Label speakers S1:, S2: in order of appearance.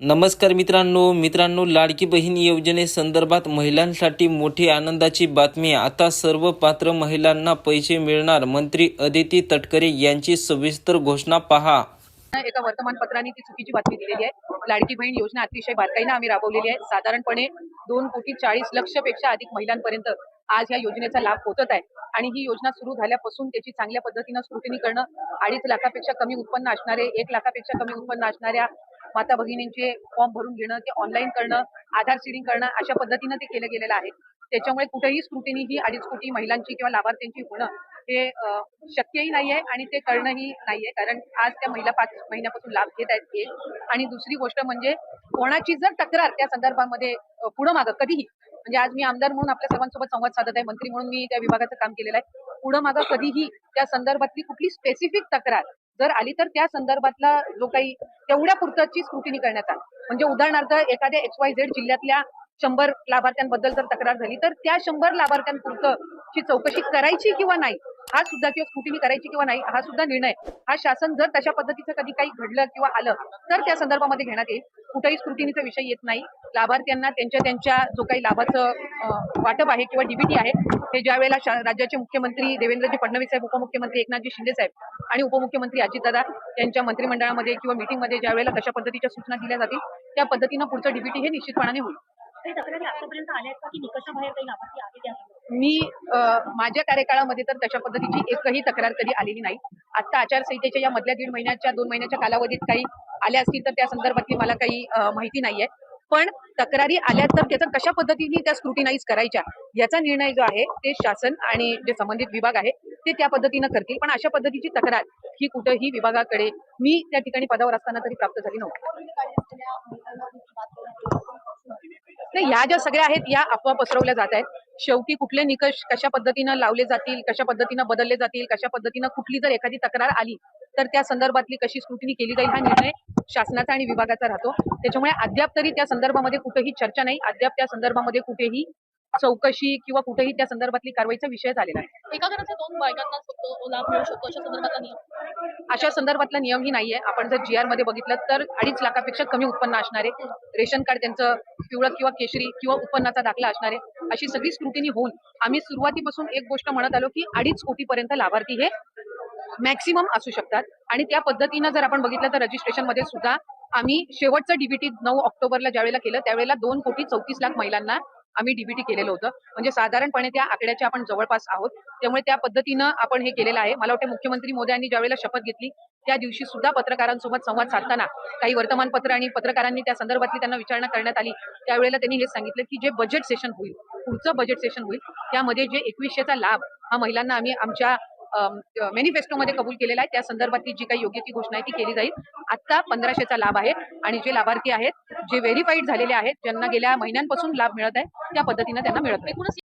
S1: नमस्कार मित्रांनो मित्रांनो लाडकी बहीण योजनेसंदर्भात महिलांसाठी मोठी आनंदाची बातमी. आता सर्व पात्र महिलांना पैसे मिळणार मंत्री अदिती तटकरे यांची सविस्तर घोषणा पहा.
S2: एका वर्तमानपत्राने ती चुकीची बातमी दिलेली आहे. लाडकी बहीण योजना अतिशय बारकाईनं आम्ही राबवलेली आहे. साधारणपणे दोन कोटी चाळीस लक्षपेक्षा अधिक महिलांपर्यंत आज या योजनेचा लाभ पोहोचत आहे. आणि ही योजना सुरू झाल्यापासून त्याची चांगल्या पद्धतीनं स्क्रुटिनी करणं अडीच लाखापेक्षा कमी उत्पन्न असणारे एक लाखापेक्षा कमी उत्पन्न असणाऱ्या माता भगिनींचे फॉर्म भरून घेणं ते ऑनलाईन करणं आधार सीडिंग करणं अशा पद्धतीनं ते केलं गेलेलं आहे. त्याच्यामुळे कुठेही स्क्रुटिनी ही अडीच कोटी महिलांची किंवा लाभार्थ्यांची होणं हे शक्यही नाहीये आणि ते करणंही नाहीये. कारण आज त्या महिला पाच महिन्यापासून लाभ घेत आहेत एक आणि दुसरी गोष्ट म्हणजे कोणाची जर तक्रार त्या संदर्भामध्ये पुढं मागं कधीही म्हणजे आज मी आमदार म्हणून आपल्या सर्वांसोबत संवाद साधत आहे मंत्री म्हणून मी त्या विभागाचं काम केलेलं आहे पुढं मागं कधीही त्या संदर्भातली कुठली स्पेसिफिक तक्रार जर आली तर त्या संदर्भातला जो काही तेवढ्या पुरतची स्क्रुटिनी करण्यात आली. म्हणजे उदाहरणार्थ एखाद्या एक्स वाय झेड जिल्ह्यातल्या शंभर लाभार्थ्यांबद्दल जर तक्रार झाली तर त्या शंभर लाभार्थ्यांपुरतची चौकशी करायची किंवा नाही? हा सुद्धा किंवा स्क्रुटिनी करायची किंवा नाही हा सुद्धा निर्णय हा शासन जर तशा पद्धतीचं कधी काही घडलं किंवा आलं तर त्या संदर्भामध्ये घेण्यात येईल. कुठेही स्क्रुटिनीचा विषय येत नाही. लाभार्थ्यांना त्यांच्या त्यांच्या जो काही लाभाचं वाटप आहे किंवा डीबीटी आहे हे ज्या वेळेला राज्याचे मुख्यमंत्री देवेंद्रजी फडणवीस साहेब उपमुख्यमंत्री एकनाथजी शिंदे साहेब आणि उपमुख्यमंत्री अजितदादा यांच्या मंत्रिमंडळामध्ये किंवा मीटिंगमध्ये ज्या वेळेला तशा पद्धतीच्या सूचना दिल्या जातील त्या पद्धतीनं पुढचं डीबीटी हे निश्चितपणाने होईल. मी माझ्या कार्यकाळामध्ये तर तशा पद्धतीची एकही तक्रार कधी आलेली नाही. आता आचारसंहितेच्या या मधल्या दीड महिन्याच्या दोन महिन्याच्या कालावधीत काही आल्या असतील तर त्या संदर्भातली मला काही माहिती नाहीये पण तक्रारी आल्या तर त्याचं कशा पद्धतीने त्या स्क्रुटीनाईज करायच्या याचा निर्णय जो आहे ते शासन आणि जे संबंधित विभाग आहे ते त्या पद्धतीनं करतील. पण अशा पद्धतीची तक्रार ही कुठंही विभागाकडे मी त्या ठिकाणी पदावर असताना तरी प्राप्त झाली नव्हती. तर ह्या ज्या सगळ्या आहेत या अफवा पसरवल्या जात आहेत. शेवटी कुठले निकष कशा पद्धतीनं लावले जातील कशा पद्धतीनं बदलले जातील कशा पद्धतीनं कुठली जर एखादी तक्रार आली तर त्या संदर्भातली कशी स्क्रुटनी केली जाईल हा निर्णय शासनाचा आणि विभागाचा राहतो. त्याच्यामुळे अद्याप तरी त्या संदर्भामध्ये कुठेही चर्चा नाही. अद्याप त्या संदर्भामध्ये कुठेही चौकशी किंवा कुठेही त्या संदर्भातली कारवाईचा विषय झालेला आहे
S3: एका घराच्या दोन बायकांना फक्त लाभ मिळू शकतो अशा संदर्भातला नियम?
S2: अशा संदर्भातला नियमही नाहीये. आपण जर जी आरमध्ये बघितलं तर अडीच लाखापेक्षा कमी उत्पन्न असणारे रेशन कार्ड त्यांचं पिवळं किंवा केशरी किंवा उत्पन्नाचा दाखला असणारे अशी सगळी स्क्रुटिनी होऊन आम्ही सुरुवातीपासून एक गोष्ट म्हणत आलो की अडीच कोटीपर्यंत लाभार्थी हे मॅक्सिमम असू शकतात. आणि त्या पद्धतीनं जर आपण बघितलं तर रजिस्ट्रेशनमध्ये सुद्धा आम्ही शेवटचं डीबीटी नऊ ऑक्टोबरला ज्यावेळेला केलं त्यावेळेला दोन कोटी चौतीस लाख महिलांना आम्ही डीबीटी केलेलं होतं. म्हणजे साधारणपणे त्या आकड्याच्या आपण जवळपास आहोत. त्यामुळे त्या पद्धतीनं आपण हे केलेलं आहे. मला वाटतं मुख्यमंत्री मोदयांनी ज्यावेळेला शपथ घेतली त्या दिवशी सुद्धा पत्रकारांसोबत संवाद साधताना काही वर्तमानपत्र आणि पत्रकारांनी त्या संदर्भातली त्यांना विचारणा करण्यात आली. त्यावेळेला त्यांनी हे सांगितलं की जे बजेट सेशन होईल पुढचं बजेट सेशन होईल त्यामध्ये जे एकवीसशेचा लाभ हा महिलांना आम्ही आमच्या मॅनिफेस्टोमध्ये कबूल केलेला आहे. त्या संदर्भातली जी काही योग्य ती घोषणा आहे ती केली जाईल. आता पंधराशेचा लाभ आहे आणि जे लाभार्थी आहेत जे व्हेरीफाईड झालेले आहेत ज्यांना गेल्या महिन्यांपासून लाभ मिळत आहे त्या पद्धतीनं त्यांना मिळत आहे